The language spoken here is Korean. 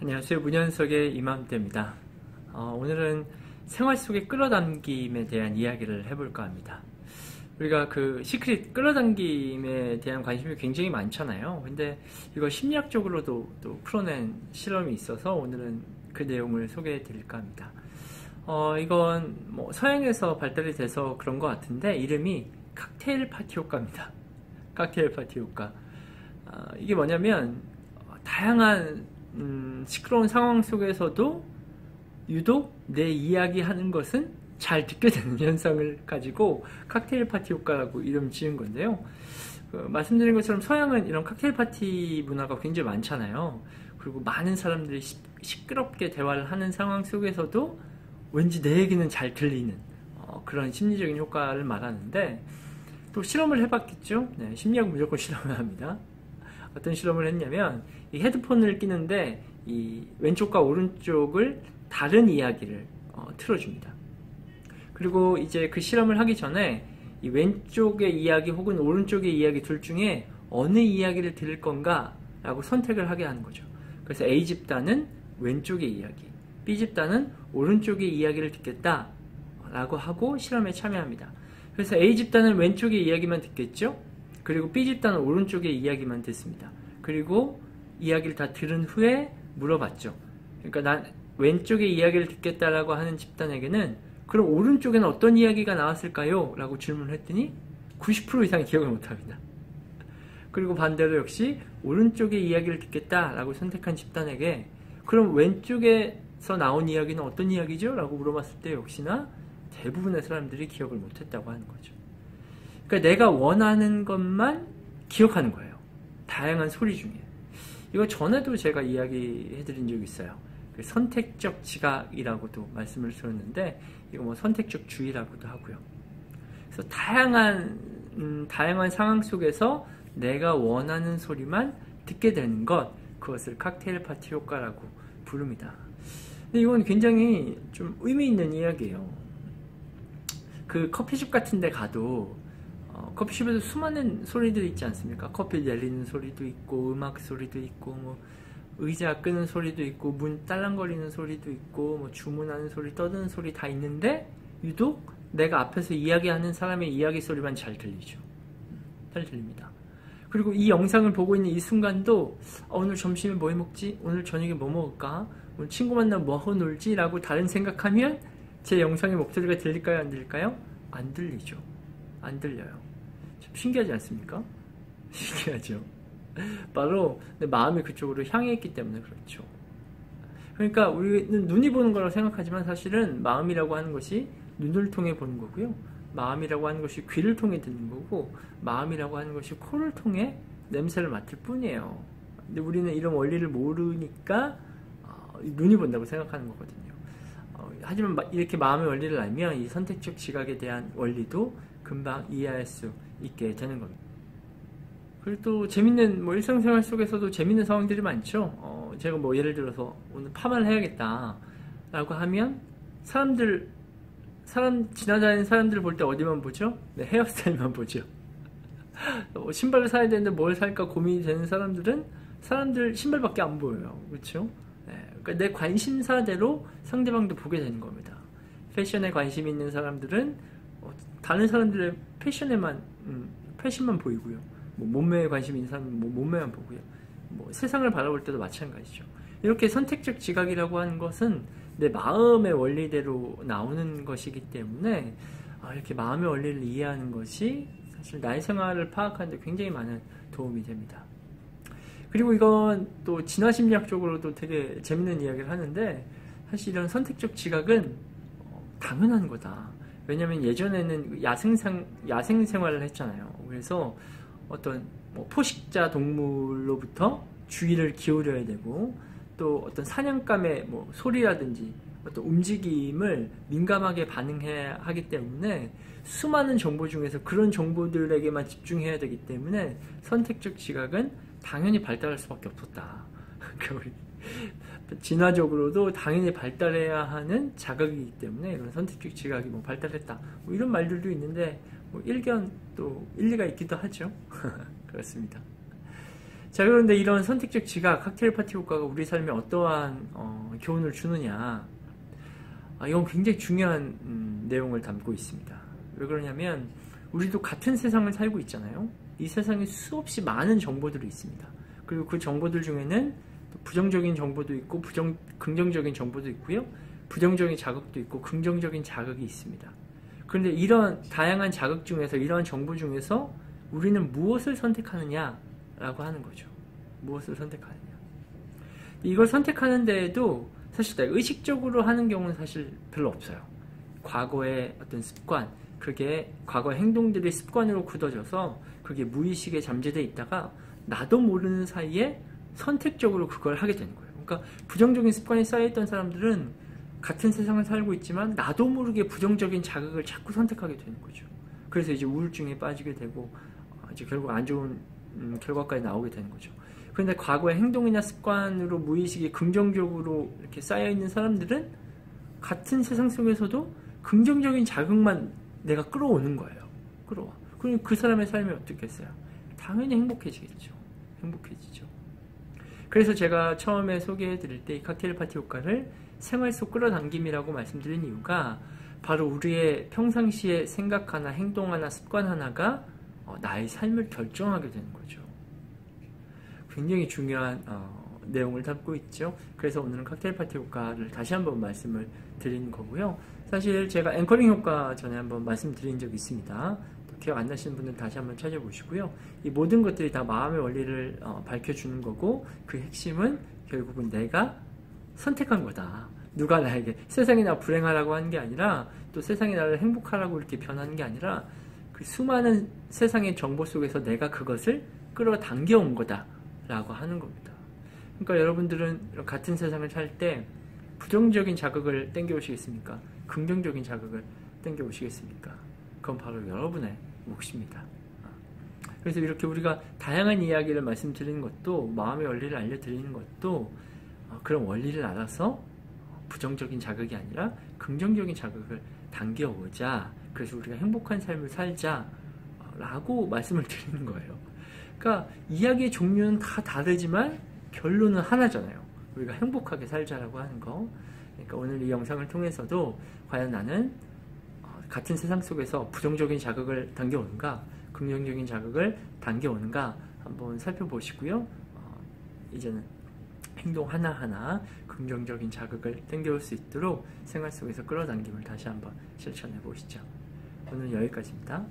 안녕하세요. 문현석의 이맘때입니다. 어, 오늘은 생활 속의 끌어당김에 대한 이야기를 해볼까 합니다. 우리가 그 시크릿 끌어당김에 대한 관심이 굉장히 많잖아요. 근데 이거 심리학적으로도 또 풀어낸 실험이 있어서 오늘은 그 내용을 소개해 드릴까 합니다. 어, 이건 뭐 서양에서 발달이 돼서 그런 것 같은데 이름이 칵테일 파티 효과입니다. 칵테일 파티 효과. 어, 이게 뭐냐면 다양한 음, 시끄러운 상황 속에서도 유독 내 이야기하는 것은 잘 듣게 되는 현상을 가지고 칵테일 파티 효과라고 이름 지은 건데요. 그 말씀드린 것처럼 서양은 이런 칵테일 파티 문화가 굉장히 많잖아요. 그리고 많은 사람들이 시, 시끄럽게 대화를 하는 상황 속에서도 왠지 내 얘기는 잘 들리는 어, 그런 심리적인 효과를 말하는데 또 실험을 해봤겠죠. 네, 심리학 무조건 실험을 합니다. 어떤 실험을 했냐면 이 헤드폰을 끼는데 이 왼쪽과 오른쪽을 다른 이야기를 어, 틀어줍니다. 그리고 이제 그 실험을 하기 전에 이 왼쪽의 이야기 혹은 오른쪽의 이야기 둘 중에 어느 이야기를 들을 건가 라고 선택을 하게 하는 거죠. 그래서 A 집단은 왼쪽의 이야기, B 집단은 오른쪽의 이야기를 듣겠다 라고 하고 실험에 참여합니다. 그래서 A 집단은 왼쪽의 이야기만 듣겠죠? 그리고 B 집단은 오른쪽의 이야기만 듣습니다. 그리고 이야기를 다 들은 후에 물어봤죠. 그러니까 난 왼쪽의 이야기를 듣겠다라고 하는 집단에게는 그럼 오른쪽에는 어떤 이야기가 나왔을까요? 라고 질문을 했더니 90% 이상이 기억을 못합니다. 그리고 반대로 역시 오른쪽의 이야기를 듣겠다라고 선택한 집단에게 그럼 왼쪽에서 나온 이야기는 어떤 이야기죠? 라고 물어봤을 때 역시나 대부분의 사람들이 기억을 못했다고 하는 거죠. 그러니까 내가 원하는 것만 기억하는 거예요. 다양한 소리 중에. 이거 전에도 제가 이야기해 드린 적이 있어요. 그 선택적 지각이라고도 말씀을 드렸는데, 이거 뭐 선택적 주의라고도 하고요. 그래서 다양한, 음, 다양한 상황 속에서 내가 원하는 소리만 듣게 되는 것, 그것을 칵테일 파티 효과라고 부릅니다. 근데 이건 굉장히 좀 의미 있는 이야기예요. 그 커피숍 같은 데 가도 어, 커피숍에도 수많은 소리들이 있지 않습니까? 커피 내리는 소리도 있고 음악 소리도 있고 뭐 의자 끄는 소리도 있고 문 딸랑거리는 소리도 있고 뭐 주문하는 소리 떠드는 소리 다 있는데 유독 내가 앞에서 이야기하는 사람의 이야기 소리만 잘 들리죠. 잘 들립니다. 그리고 이 영상을 보고 있는 이 순간도 어, 오늘 점심에 뭐 해먹지? 오늘 저녁에 뭐 먹을까? 오늘 친구 만나면 뭐 하고 놀지? 라고 다른 생각하면 제 영상의 목소리가 들릴까요? 안 들릴까요? 안 들리죠. 안 들려요. 좀 신기하지 않습니까? 신기하죠. 바로 내 마음이 그쪽으로 향해 있기 때문에 그렇죠. 그러니까 우리는 눈이 보는 거라고 생각하지만 사실은 마음이라고 하는 것이 눈을 통해 보는 거고요. 마음이라고 하는 것이 귀를 통해 듣는 거고 마음이라고 하는 것이 코를 통해 냄새를 맡을 뿐이에요. 근데 우리는 이런 원리를 모르니까 어, 눈이 본다고 생각하는 거거든요. 어, 하지만 이렇게 마음의 원리를 알면 이 선택적 지각에 대한 원리도 금방 이해할 수 있게 되는 겁니다. 그리고 또 재밌는 뭐 일상생활 속에서도 재밌는 상황들이 많죠. 어, 제가 뭐 예를 들어서 오늘 파마를 해야겠다 라고 하면 사람들 사람 지나다니는 사람들 볼 때 어디만 보죠? 네, 헤어스타일만 보죠. 어, 신발을 사야 되는데 뭘 살까 고민이 되는 사람들은 사람들 신발밖에 안 보여요. 그렇죠? 그러니까 내 관심사대로 상대방도 보게 되는 겁니다. 패션에 관심 있는 사람들은 어, 다른 사람들의 패션에만 음, 패션만 보이고요. 뭐 몸매에 관심 있는 사람은 뭐 몸매만 보고요. 뭐 세상을 바라볼 때도 마찬가지죠. 이렇게 선택적 지각이라고 하는 것은 내 마음의 원리대로 나오는 것이기 때문에 아, 이렇게 마음의 원리를 이해하는 것이 사실 나의 생활을 파악하는데 굉장히 많은 도움이 됩니다. 그리고 이건 또 진화심리학적으로도 되게 재밌는 이야기를 하는데 사실 이런 선택적 지각은 어, 당연한 거다. 왜냐하면 예전에는 야생생 야생 생활을 했잖아요. 그래서 어떤 뭐 포식자 동물로부터 주의를 기울여야 되고 또 어떤 사냥감의 뭐 소리라든지 어떤 움직임을 민감하게 반응해야 하기 때문에 수많은 정보 중에서 그런 정보들에게만 집중해야 되기 때문에 선택적 지각은 당연히 발달할 수밖에 없었다. 그러니까 진화적으로도 당연히 발달해야 하는 자극이기 때문에 이런 선택적 지각이 뭐 발달했다. 뭐 이런 말들도 있는데 뭐 일견 또 일리가 있기도 하죠. 그렇습니다. 자 그런데 이런 선택적 지각, 칵테일 파티 효과가 우리 삶에 어떠한 어, 교훈을 주느냐 아, 이건 굉장히 중요한 음, 내용을 담고 있습니다. 왜 그러냐면 우리도 같은 세상을 살고 있잖아요. 이 세상에 수없이 많은 정보들이 있습니다. 그리고 그 정보들 중에는 부정적인 정보도 있고 부정 긍정적인 정보도 있고요. 부정적인 자극도 있고 긍정적인 자극이 있습니다. 그런데 이런 다양한 자극 중에서 이러한 정보 중에서 우리는 무엇을 선택하느냐라고 하는 거죠. 무엇을 선택하느냐. 이걸 선택하는 데에도 사실 의식적으로 하는 경우는 사실 별로 없어요. 과거의 어떤 습관, 그게 과거의 행동들이 습관으로 굳어져서 그게 무의식에 잠재돼 있다가 나도 모르는 사이에 선택적으로 그걸 하게 되는 거예요. 그러니까 부정적인 습관이 쌓여있던 사람들은 같은 세상을 살고 있지만 나도 모르게 부정적인 자극을 자꾸 선택하게 되는 거죠. 그래서 이제 우울증에 빠지게 되고 어, 이제 결국 안 좋은 음, 결과까지 나오게 되는 거죠. 그런데 과거의 행동이나 습관으로 무의식이 긍정적으로 이렇게 쌓여 있는 사람들은 같은 세상 속에서도 긍정적인 자극만 내가 끌어오는 거예요. 끌어와. 그럼 그 사람의 삶이 어떻겠어요? 당연히 행복해지겠죠. 행복해지죠. 그래서 제가 처음에 소개해 드릴 때 이 칵테일 파티 효과를 생활 속 끌어당김이라고 말씀드린 이유가 바로 우리의 평상시에 생각 하나, 행동 하나, 습관 하나가 어, 나의 삶을 결정하게 되는 거죠. 굉장히 중요한 어, 내용을 담고 있죠. 그래서 오늘은 칵테일 파티 효과를 다시 한번 말씀을 드리는 거고요. 사실 제가 앵커링 효과 전에 한번 말씀드린 적이 있습니다. 기억 안 나시는 분들 다시 한번 찾아보시고요. 이 모든 것들이 다 마음의 원리를 어, 밝혀주는 거고 그 핵심은 결국은 내가 선택한 거다. 누가 나에게 세상이 나 불행하라고 하는 게 아니라 또 세상이 나를 행복하라고 이렇게 변하는 게 아니라 그 수많은 세상의 정보 속에서 내가 그것을 끌어당겨 온 거다라고 하는 겁니다. 그러니까 여러분들은 같은 세상을 살 때 부정적인 자극을 땡겨 오시겠습니까? 긍정적인 자극을 땡겨 오시겠습니까? 그건 바로 여러분의 몫입니다. 그래서 이렇게 우리가 다양한 이야기를 말씀드리는 것도 마음의 원리를 알려드리는 것도 어, 그런 원리를 알아서 부정적인 자극이 아니라 긍정적인 자극을 당겨오자 그래서 우리가 행복한 삶을 살자라고 말씀을 드리는 거예요. 그러니까 이야기의 종류는 다 다르지만 결론은 하나잖아요. 우리가 행복하게 살자라고 하는 거. 그러니까 오늘 이 영상을 통해서도 과연 나는 어, 같은 세상 속에서 부정적인 자극을 당겨오는가, 긍정적인 자극을 당겨오는가 한번 살펴보시고요. 어, 이제는 행동 하나하나 긍정적인 자극을 땡겨올 수 있도록 생활 속에서 끌어당김을 다시 한번 실천해 보시죠. 오늘 여기까지입니다.